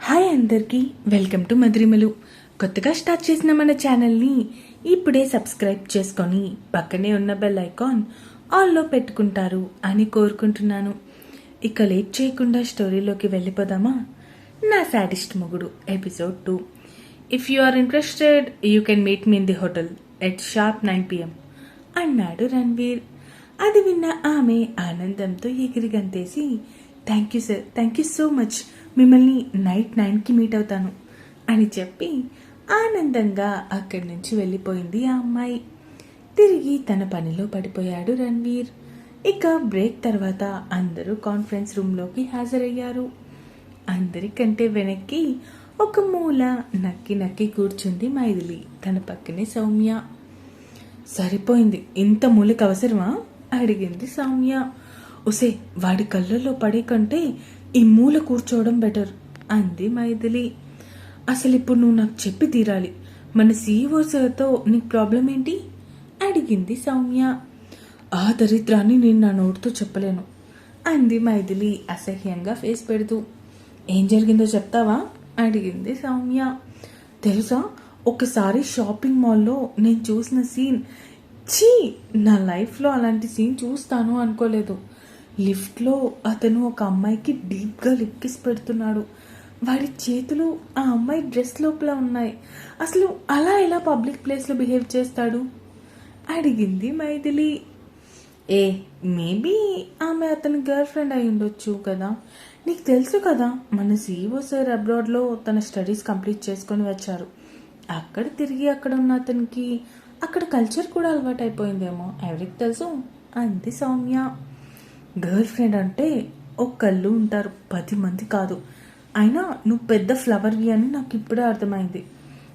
Hi అందరికీ welcome to మధురిమలు. కొత్తగా start చేసిన మన ఛానల్ని ఇప్పుడే సబ్స్క్రైబ్ చేసుకొని పక్కనే ఉన్న బెల్ ఐకాన్ ఆల్లో పెట్టుకుంటారు అని కోరుకుంటున్నాను. ఇక లేట్ చేయకుండా స్టోరీలోకి వెళ్ళిపోదామా? నా సాడిస్ట్ మొగుడు episode two. If you are interested you can meet me in the hotel at sharp nine PM అన్నాడు రణ్వీర్ అది విన్న ఆమె ఆనందంతో ఎగిరి గంతేసి thank you sir thank you so much మిమ్మల్ని నైట్ నైన్కి మీట్ అవుతాను అని చెప్పి ఆనందంగా అక్కడి నుంచి వెళ్ళిపోయింది ఆ అమ్మాయి. తిరిగి తన పనిలో పడిపోయాడు రణ్వీర్. ఇక బ్రేక్ తర్వాత అందరూ కాన్ఫరెన్స్ రూమ్లోకి హాజరయ్యారు. అందరికంటే వెనక్కి ఒక మూల నక్కి నక్కి కూర్చుంది మైథిలి తన పక్కనే సౌమ్య. సరిపోయింది ఇంత మూలిక అవసరమా? అడిగింది సౌమ్య. ఒసే వాడి కళ్ళల్లో పడే కంటే ఈ మూల కూర్చోవడం బెటర్ అంది మైథిలి. అసలు ఇప్పుడు నువ్వు నాకు చెప్పి తీరాలి. మన సీఈఓ సార్తో నీకు ప్రాబ్లం ఏంటి? అడిగింది సౌమ్య. ఆ దరిద్రాన్ని నేను నా నోటితో చెప్పలేను అంది మైథిలి అసహ్యంగా ఫేస్ పెడుతూ. ఏం జరిగిందో చెప్తావా? అడిగింది సౌమ్య. తెలుసా? ఒకసారి షాపింగ్ మాల్లో నేను చూసిన సీన్ ఛీ! నా లైఫ్లో అలాంటి సీన్ చూస్తాను అనుకోలేదు. లిఫ్ట్లో అతను ఒక అమ్మాయికి డీప్గా లిప్ కిస్ పెడుతున్నాడు. వాడి చేతులు ఆ అమ్మాయి డ్రెస్ లోపల ఉన్నాయి. అసలు అలా ఎలా పబ్లిక్ ప్లేస్లో బిహేవ్ చేస్తాడు? అడిగింది మైథిలి. ఏ మేబీ ఆమె అతని గర్ల్ ఫ్రెండ్ అయి ఉండొచ్చు కదా? నీకు తెలుసు కదా మన సీఈఓ సార్ అబ్రాడ్లో తన స్టడీస్ కంప్లీట్ చేసుకొని వచ్చారు. అక్కడ తిరిగి అక్కడ ఉన్న అతనికి అక్కడ కల్చర్ కూడా అలవాటైపోయిందేమో. ఎవరికి తెలుసు? అంది సౌమ్య. గర్ల్ ఫ్రెండ్ అంటే ఒక్కళ్ళు ఉంటారు పది మంది కాదు. అయినా నువ్వు పెద్ద ఫ్లవర్వి అని నాకు ఇప్పుడే అర్థమైంది.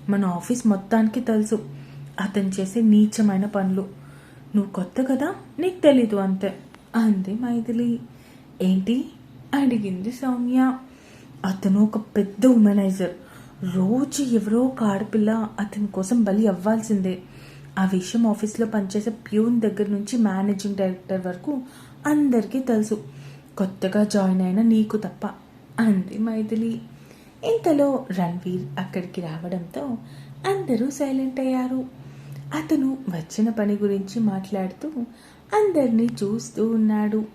మన ఆఫీస్ మొత్తానికి తెలుసు అతను చేసే నీచమైన పనులు. నువ్వు కొత్త కదా నీకు తెలీదు అంతే అంది మైథిలి. ఏంటి? అడిగింది సౌమ్య. అతను ఒక పెద్ద ఉమెనైజర్. రోజు ఎవరో ఒక ఆడపిల్ల అతని కోసం బలి అవ్వాల్సిందే. ఆ విషయం ఆఫీస్లో పనిచేసే ప్యూన్ దగ్గర నుంచి మేనేజింగ్ డైరెక్టర్ వరకు అందరికీ తెలుసు. కొత్తగా జాయిన్ అయిన నీకు తప్ప అంది మైథిలి. ఇంతలో రణ్వీర్ అక్కడికి రావడంతో అందరూ సైలెంట్ అయ్యారు. అతను వచ్చిన పని గురించి మాట్లాడుతూ అందరినీ చూస్తూ ఉన్నాడు.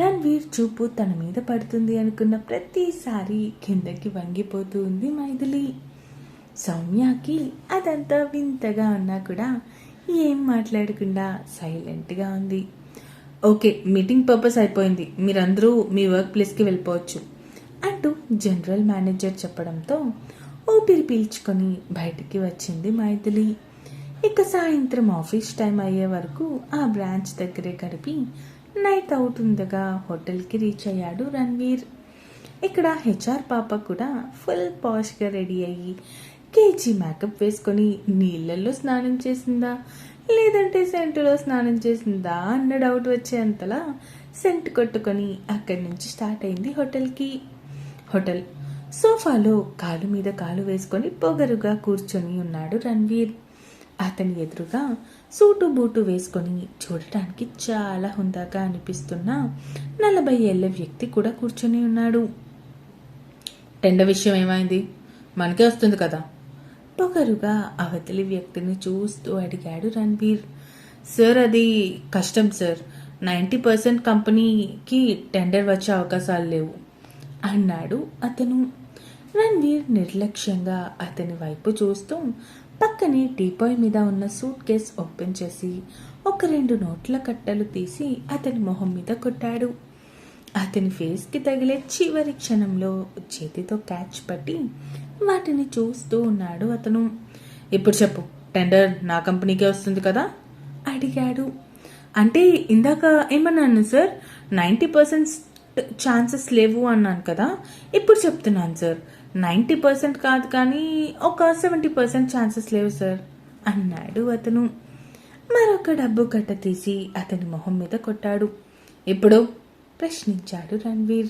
రణ్వీర్ చూపు తన మీద పడుతుంది అనుకున్న ప్రతిసారి కిందకి వంగిపోతూ ఉంది మైథిలి. సౌమ్యకి అదంతా వింతగా ఉన్నా కూడా ఏం మాట్లాడకుండా సైలెంట్గా ఉంది. ఓకే మీటింగ్ పర్పస్ అయిపోయింది. మీరందరూ మీ వర్క్ ప్లేస్కి వెళ్ళిపోవచ్చు అంటూ జనరల్ మేనేజర్ చెప్పడంతో ఊపిరి పీల్చుకొని బయటికి వచ్చింది మైథిలి. ఇక సాయంత్రం ఆఫీస్ టైం అయ్యే వరకు ఆ బ్రాంచ్ దగ్గరే గడిపి నైట్ అవుతుండగా హోటల్కి రీచ్ అయ్యాడు రణ్వీర్. ఇక్కడ హెచ్ఆర్ పాప కూడా ఫుల్ పాష్గా రెడీ అయ్యి కేజీ మేకప్ వేసుకొని నీళ్ళల్లో స్నానం చేసిందా? లేదంటే సెంటులో స్నానం చేసిందా అన్న డౌట్ వచ్చేంతలా సెంట్ కొట్టుకొని అక్కడి నుంచి స్టార్ట్ అయింది హోటల్కి. హోటల్. సోఫాలో కాలు మీద కాలు వేసుకొని పొగరుగా కూర్చొని ఉన్నాడు రణ్వీర్. అతని ఎదురుగా సూటు బూటు వేసుకొని చూడటానికి చాలా హుందాగా అనిపిస్తున్న నలభై ఏళ్ళ వ్యక్తి కూడా కూర్చొని ఉన్నాడు. రెండో విషయం ఏమైంది? మనకే వస్తుంది కదా. పొగరుగా అవతలి వ్యక్తిని చూస్తూ అడిగాడు రణబీర్. సార్ అది కష్టం సార్. నైంటీ పర్సెంట్ కంపెనీకి టెండర్ వచ్చే అవకాశాలు లేవు అన్నాడు అతను. రణ్వీర్ నిర్లక్ష్యంగా అతని వైపు చూస్తూ పక్కనే టీపాయ్ మీద ఉన్న సూట్ కేస్ ఓపెన్ చేసి ఒక రెండు నోట్ల కట్టలు తీసి అతని మొహం మీద కొట్టాడు. అతని ఫేస్కి తగిలే చివరి క్షణంలో చేతితో క్యాచ్ పట్టి వాటిని చూస్తూ ఉన్నాడు అతను. ఇప్పుడు చెప్పు టెండర్ నా కంపెనీకే వస్తుంది కదా? అడిగాడు. అంటే ఇందాక ఏమన్నాను సార్ నైంటీ పర్సెంట్ ఛాన్సెస్ లేవు అన్నాను కదా ఇప్పుడు చెప్తున్నాను సార్. నైంటీ పర్సెంట్ కాదు కానీ ఒక సెవెంటీ పర్సెంట్ ఛాన్సెస్ లేవు సార్ అన్నాడు అతను. మరొక డబ్బు కట్ట తీసి అతని మొహం మీద కొట్టాడు. ఇప్పుడు ప్రశ్నించాడు Ranveer.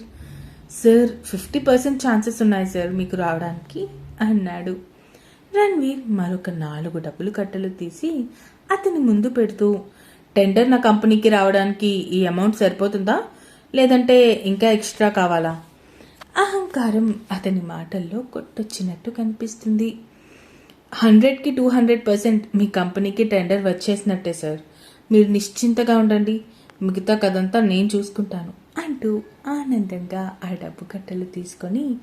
Sir fifty percent chances ఉన్నాయి సార్ మీకు రావడానికి అన్నాడు. రణ్వీర్ మరొక నాలుగు డబ్బులు కట్టలు తీసి అతని ముందు పెడుతూ టెండర్ నా కంపెనీకి రావడానికి ఈ అమౌంట్ సరిపోతుందా? లేదంటే ఇంకా ఎక్స్ట్రా కావాలా? అహంకారం అతని మాటల్లో కొట్టొచ్చినట్టు కనిపిస్తుంది. హండ్రెడ్కి టూ హండ్రెడ్ పర్సెంట్ మీ కంపెనీకి టెండర్ వచ్చేసినట్టే సార్. మీరు నిశ్చింతగా ఉండండి. మిగతా కథంతా నేను చూసుకుంటాను. అంటూ ఆనందంగా ఆ డబ్బు కట్టలు తీసుకొని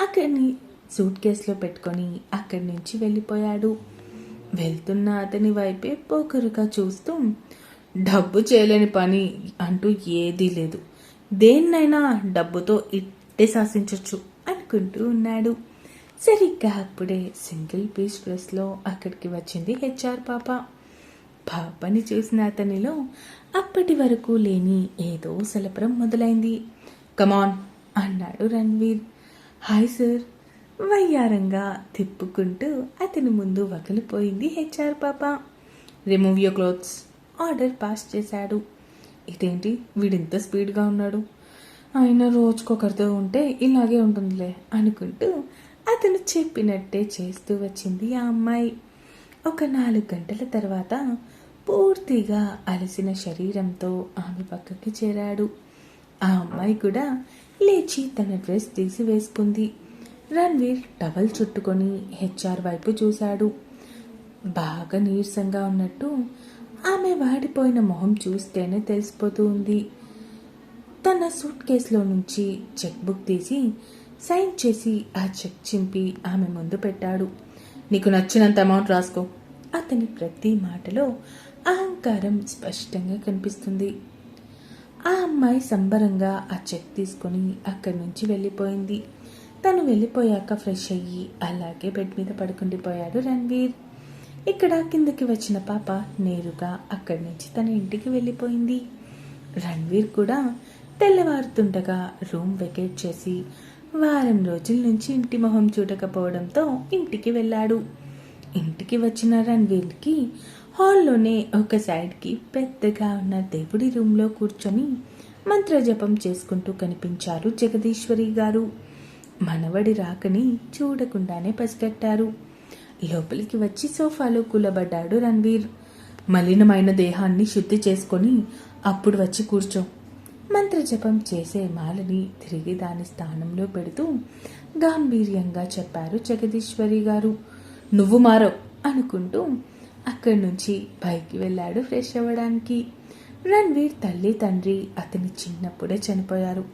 అక్కడిని సూట్ కేసులో పెట్టుకొని అక్కడి నుంచి వెళ్ళిపోయాడు. వెళ్తున్న అతని వైపే పోకరుగా చూస్తూ డబ్బు చేయలేని పని అంటూ ఏదీ లేదు. దేన్నైనా డబ్బుతో ఇట్టే శాసించవచ్చు అనుకుంటూ ఉన్నాడు. సరిగ్గా అప్పుడే సింగిల్ పీస్ డ్రెస్లో అక్కడికి వచ్చింది హెచ్ఆర్ పాప. పాపని చూసిన అతనిలో అప్పటి వరకు లేని ఏదో సలపరం మొదలైంది. కమాన్ అన్నాడు రణ్వీర్. హాయ్ సార్ వయ్యారంగా తిప్పుకుంటూ అతని ముందు వగిలిపోయింది హెచ్ఆర్ పాప. Remove your clothes order pass చేశాడు. ఇదేంటి? వీడింత స్పీడ్గా ఉన్నాడు. ఆయన రోజుకొకరితో ఉంటే ఇలాగే ఉంటుందిలే అనుకుంటూ అతను చెప్పినట్టే చేస్తూ వచ్చింది ఆ అమ్మాయి. ఒక నాలుగు గంటల తర్వాత పూర్తిగా అలసిన శరీరంతో ఆమె పక్కకి చేరాడు. ఆ అమ్మాయి కూడా లేచి తన డ్రెస్ తీసి వేసుకుంది రణ్వీర్ టవల్ చుట్టుకొని హెచ్ఆర్ వైపు చూశాడు. బాగా నీరసంగా ఉన్నట్టు ఆమె వాడిపోయిన మొహం చూస్తేనే తెలిసిపోతూ ఉంది. తన సూట్ కేసులో నుంచి చెక్ బుక్ తీసి సైన్ చేసి ఆ చెక్ చింపి ఆమె ముందు పెట్టాడు. నీకు నచ్చినంత అమౌంట్ రాసుకో. అతని ప్రతి మాటలో అహంకారం స్పష్టంగా కనిపిస్తుంది. ఆ అమ్మాయి సంబరంగా ఆ చెక్ తీసుకొని అక్కడి నుంచి వెళ్ళిపోయింది. తను వెళ్ళిపోయాక ఫ్రెష్ అయ్యి అలాగే బెడ్ మీద పడుకుండిపోయాడు రణ్వీర్. ఇక్కడ కిందకి వచ్చిన పాప నేరుగా అక్కడి నుంచి తన ఇంటికి వెళ్ళిపోయింది. రణ్వీర్ కూడా తెల్లవారుతుండగా రూమ్ వెకేట్ చేసి వారం రోజుల నుంచి ఇంటి మొహం చూడకపోవడంతో ఇంటికి వెళ్ళాడు. ఇంటికి వచ్చిన రణ్వీర్కి హాల్లోనే ఒక సైడ్కి పెద్దగా ఉన్న దేవుడి రూమ్లో కూర్చొని మంత్రజపం చేసుకుంటూ కనిపించారు జగదీశ్వరి గారు. మనవడి రాకని చూడకుండానే పసిగట్టారు. లోపలికి వచ్చి సోఫాలో కూలబడ్డాడు రణ్వీర్. మలినమైన దేహాన్ని శుద్ధి చేసుకొని అప్పుడు వచ్చి కూర్చో. మంత్రజపం చేసే మాలని తిరిగి దాని స్థానంలో పెడుతూ గాంభీర్యంగా చెప్పారు జగదీశ్వరి గారు. నువ్వు మారో అనుకుంటూ అక్కడి నుంచి పైకి వెళ్ళాడు ఫ్రెష్ అవ్వడానికి. రణ్వీర్ తల్లి తండ్రి అతని చిన్నప్పుడే చనిపోయారు.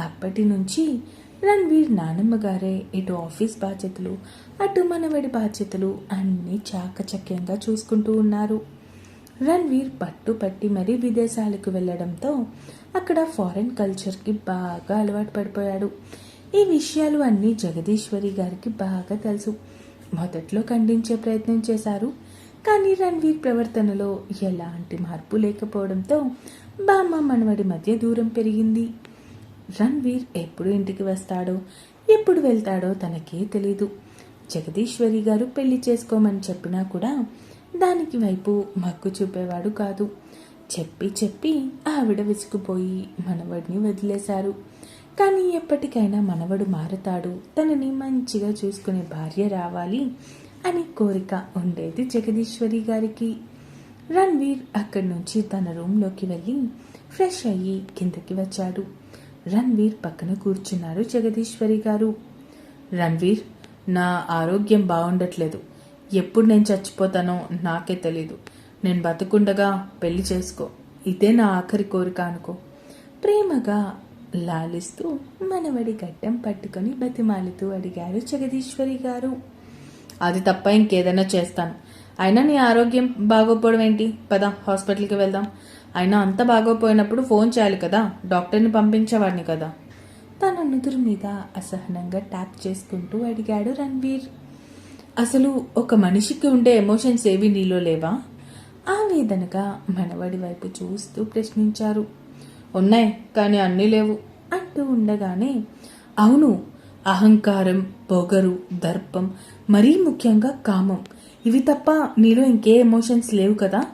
అప్పటి నుంచి రణ్వీర్ నానమ్మ గారే ఇటు ఆఫీస్ బాధ్యతలు అటు మనవడి బాధ్యతలు అన్నీ చాకచక్యంగా చూసుకుంటూ ఉన్నారు. రణ్వీర్ పట్టు పట్టి మరీ విదేశాలకు వెళ్ళడంతో అక్కడ ఫారెన్ కల్చర్కి బాగా అలవాటు పడిపోయాడు. ఈ విషయాలు అన్నీ జగదీశ్వరి గారికి బాగా తెలుసు. మొదట్లో ఖండించే ప్రయత్నం చేశారు. కానీ రణ్వీర్ ప్రవర్తనలో ఎలాంటి మార్పు లేకపోవడంతో బామ్మ మనవడి మధ్య దూరం పెరిగింది. రణ్వీర్ ఎప్పుడు ఇంటికి వస్తాడో ఎప్పుడు వెళ్తాడో తనకే తెలీదు. జగదీశ్వరి గారు పెళ్ళి చేసుకోమని చెప్పినా కూడా దానికి వైపు మగ్గు చూపేవాడు కాదు. చెప్పి చెప్పి ఆవిడ విసుకుపోయి మనవడిని వదిలేశారు. కానీ ఎప్పటికైనా మనవడు మారతాడు. తనని మంచిగా చూసుకునే భార్య రావాలి. అని కోరిక ఉండేది జగదీశ్వరి గారికి. రణ్వీర్ అక్కడి నుంచి తన రూమ్లోకి వెళ్ళి ఫ్రెష్ అయ్యి కిందకి వచ్చాడు. రణ్వీర్ పక్కన కూర్చున్నారు జగదీశ్వరి గారు. రణ్వీర్ నా ఆరోగ్యం బాగుండట్లేదు. ఎప్పుడు నేను చచ్చిపోతానో నాకే తెలీదు. నేను బతుకుండగా పెళ్ళి చేసుకో. ఇదే నా ఆఖరి కోరిక అనుకో. ప్రేమగా లాలిస్తూ మనవడి గడ్డం పట్టుకొని బతిమాలుతూ అడిగారు జగదీశ్వరి గారు. అది తప్ప ఇంకేదైనా చేస్తాను. అయినా నీ ఆరోగ్యం బాగోపోవడం ఏంటి? పద హాస్పిటల్కి వెళ్దాం. అయినా అంత బాగోపోయినప్పుడు ఫోన్ చేయాలి కదా? డాక్టర్ని పంపించేవాడిని కదా? తన నుదురు మీద అసహనంగా ట్యాప్ చేసుకుంటూ అడిగాడు రణ్వీర్. అసలు ఒక మనిషికి ఉండే ఎమోషన్స్ ఏవి నీలో లేవా? ఆవేదనగా మనవడి వైపు చూస్తూ ప్రశ్నించారు. ఉన్నాయి కానీ అన్నీ లేవు అంటూ ఉండగానే అవును అహంకారం పొగరు దర్పం మరీ ముఖ్యంగా కామం. ఇవి తప్ప నీలో ఇంకే ఎమోషన్స్ లేవు కదా?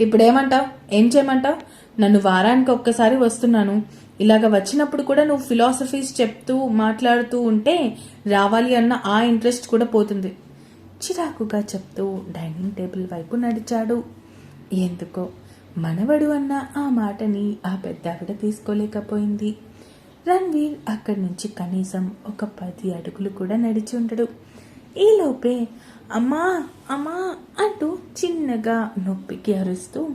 ఇప్పుడేమంటావు? ఏం చేయమంటావు? నన్ను వారానికి ఒక్కసారి వస్తున్నాను. ఇలాగ వచ్చినప్పుడు కూడా నువ్వు ఫిలాసఫీస్ చెప్తూ మాట్లాడుతూ ఉంటే రావాలి అన్న ఆ ఇంట్రెస్ట్ కూడా పోతుంది. చిరాకుగా చెప్తూ డైనింగ్ టేబుల్ వైపు నడిచాడు. ఎందుకో మనవడు అన్న ఆ మాటని ఆ పెద్దావిడ తీసుకోలేకపోయింది. రణ్వీర్ అక్కడి నుంచి కనీసం ఒక పది అడుగులు కూడా నడిచి ఉండడు. ఈలోపే అమ్మా అమ్మా అంటూ చిన్నగా నొప్పికి అరుస్తూ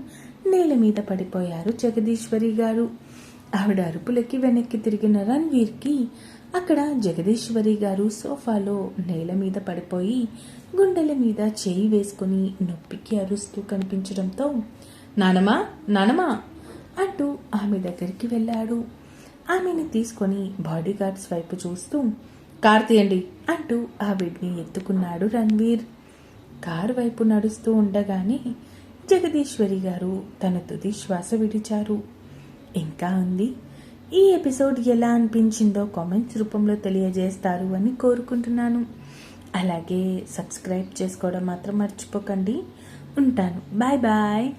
నేల మీద పడిపోయారు జగదీశ్వరి గారు. ఆవిడ అరుపులకి వెనక్కి తిరిగిన రణ్వీర్కి అక్కడ జగదీశ్వరి గారు సోఫాలో నేల మీద పడిపోయి గుండెల మీద చేయి వేసుకుని నొప్పికి అరుస్తూ కనిపించడంతో నానమా నానమా అంటూ ఆమె దగ్గరికి వెళ్ళాడు. ఆమెని తీసుకొని బాడీగార్డ్స్ వైపు చూస్తూ కార్ తీయండి అంటూ ఆవిడ్ని ఎత్తుకున్నాడు రణ్వీర్. కారు వైపు నడుస్తూ ఉండగానే జగదీశ్వరి గారు తన తుది శ్వాస విడిచారు. ఇంకా ఉంది? ఈ ఎపిసోడ్ ఎలా అనిపించిందో కామెంట్స్ రూపంలో తెలియజేస్తారు అని కోరుకుంటున్నాను. అలాగే సబ్స్క్రైబ్ చేసుకోవడం మాత్రం మర్చిపోకండి. ఉంటాను. Bye bye.